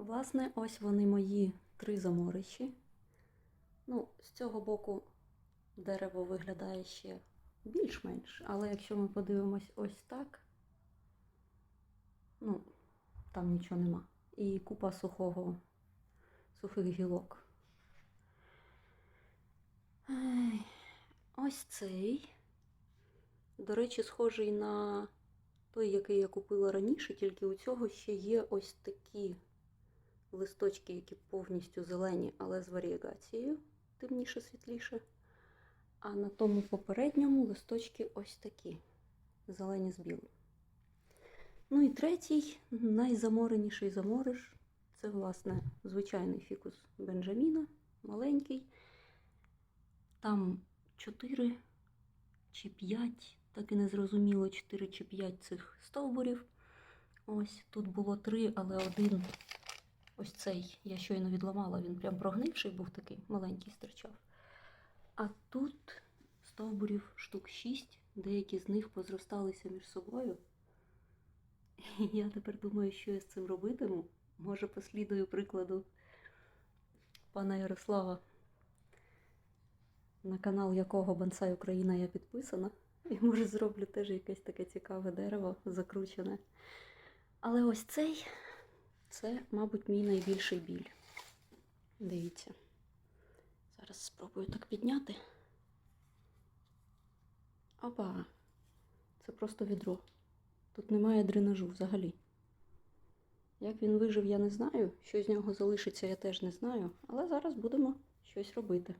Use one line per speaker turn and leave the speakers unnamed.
Власне, ось вони мої три заморичі. Ну, з цього боку дерево виглядає ще більш-менш, але якщо ми подивимось ось так, ну, там нічого нема. І купа сухого, сухих гілок. Ось цей. До речі, схожий на той, який я купила раніше, тільки у цього ще є ось такі листочки, які повністю зелені, але з варіагацією, темніше, світліше. А на тому попередньому листочки ось такі, зелені з білим. Ну і третій, найзамореніший замориш, це, власне, звичайний фікус Бенджаміна, маленький. Там 4 чи 5, так і не зрозуміло, 4 чи 5 цих стовбурів. Ось тут було 3, але один ось цей я щойно відламала, він прям прогнивший був такий, маленький стирчав. А тут стовбурів штук 6, деякі з них позросталися між собою. І я тепер думаю, що я з цим робитиму. Може, послідую прикладу пана Ярослава, на канал якого Бонсай Україна я підписана. І може зроблю теж якесь таке цікаве дерево закручене. Але ось цей це, мабуть, мій найбільший біль. Дивіться. Зараз спробую так підняти. Опа! Це просто відро. Тут немає дренажу взагалі. Як він вижив, я не знаю. Що з нього залишиться, я теж не знаю. Але зараз будемо щось робити.